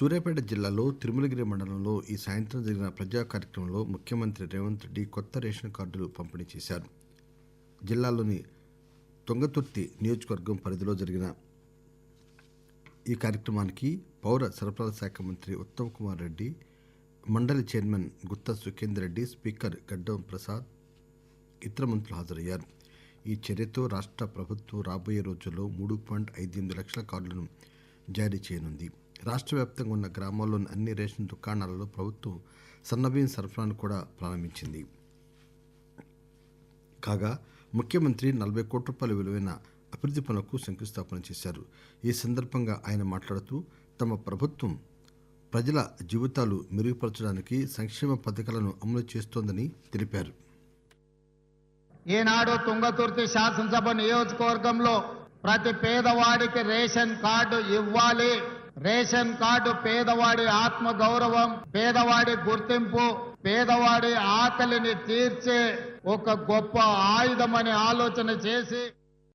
సూర్యాపేట జిల్లాలో తిరుమలగిరి మండలంలో ఈ సాయంత్రం జరిగిన ప్రజా కార్యక్రమంలో ముఖ్యమంత్రి రేవంత్ రెడ్డి కొత్త రేషన్ కార్డులు పంపిణీ చేశారు. జిల్లాలోని తొంగతుర్తి నియోజకవర్గం పరిధిలో జరిగిన ఈ కార్యక్రమానికి పౌర సరఫరాల శాఖ మంత్రి ఉత్తమ్ కుమార్ రెడ్డి మండలి చైర్మన్ గుత్తా సుఖేందర్ రెడ్డి స్పీకర్ గడ్డం ప్రసాద్ ఇతర మంత్రులు హాజరయ్యారు. ఈ చర్యతో రాష్ట్ర ప్రభుత్వం రాబోయే రోజుల్లో మూడు పాయింట్ ఐదు ఎనిమిది లక్షల కార్డులను జారీ చేయనుంది. రాష్ట్ర వ్యాప్తంగా ఉన్న గ్రామాల్లోని అన్ని రేషన్ దుకాణాలలో ప్రభుత్వం సన్నబియ్యం సరఫరాను కూడా ప్రారంభించింది. కాగా ముఖ్యమంత్రి నలభై కోట్ల రూపాయల విలువైన అభివృద్ధి పనులకు శంకుస్థాపన చేశారు. ఈ సందర్భంగా ఆయన మాట్లాడుతూ తమ ప్రభుత్వం ప్రజల జీవితాలు మెరుగుపరచడానికి సంక్షేమ పథకాలను అమలు చేస్తోందని తెలిపారు. ఈనాడు తుంగతుర్తి శాసనసభ నియోజకవర్గంలో ప్రతి పేదవాడికి రేషన్ కార్డు ఇవ్వాలి. రేషన్ కార్డు పేదవాడి ఆత్మ గౌరవం పేదవాడి గుర్తింపు పేదవాడి ఆకలిని తీర్చే ఒక గొప్ప ఆయుధమని ఆలోచన చేసి